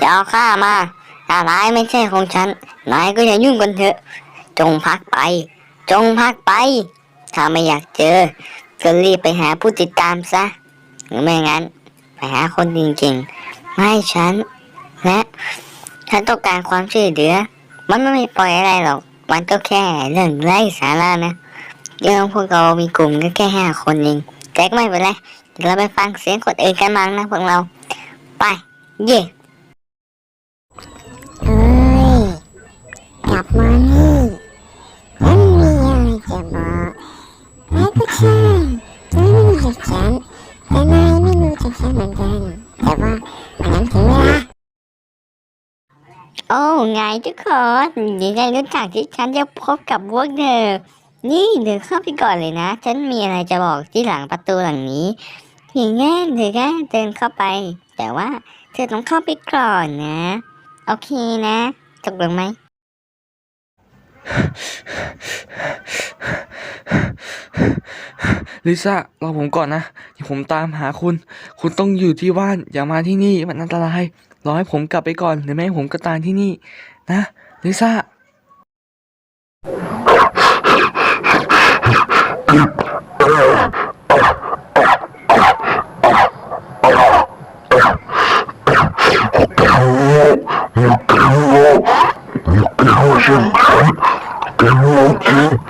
อย่าเอาข้ามาถ้านายไม่ใช่ของฉัน นายก็อย่ายุ่งกันเถอะ จงพักไป จงพักไป ถ้าไม่อยากเจอ ก็รีบไปหาผู้ติดตามซะ หรือไม่งั้น ไปหาคนจริงๆไม่ให้ฉัน และฉันต้องการความช่วยเหลือ มันไม่ปล่อยอะไรหรอก มันก็แค่เรื่องไร้สาระนะเรื่องพวกเรามีกลุ่มก็แค่ห้าคนเองแต่ก็ไม่เป็นไรเดี๋ยวเราไปฟังเสียงคนอื่นกันบ้างนะพวกเรา ไป เย่ มานี่ฉันมีอะไรจะบอกนายก็ใช่นายไม่รู้จักฉันแต่นายไม่รู้จักฉันเหมือนกันแต่ว่ามันนั้นถึงเวลาโอ้ไงทุกคนยินดีรู้จักที่ฉันจะพบกับพวกเธอนี่เดี๋ยวเข้าไปก่อนเลยนะ ฉันมีอะไรจะบอกที่หลังประตูหลังนี้อย่างงั้นเธอแค่เดินเข้าไป แต่ว่าเธอต้องเข้าไปก่อนนะ โอเคนะ ตกลงไหม ลิซ่ารอผมก่อนนะเดี๋ยวผมตามหาคุณ คุณต้องอยู่ที่บ้าน อย่ามาที่นี่มันอันตราย รอให้ผมกลับไปก่อนหรือไม่ผมก็ตายที่นี่ นะลิซ่า Good morning.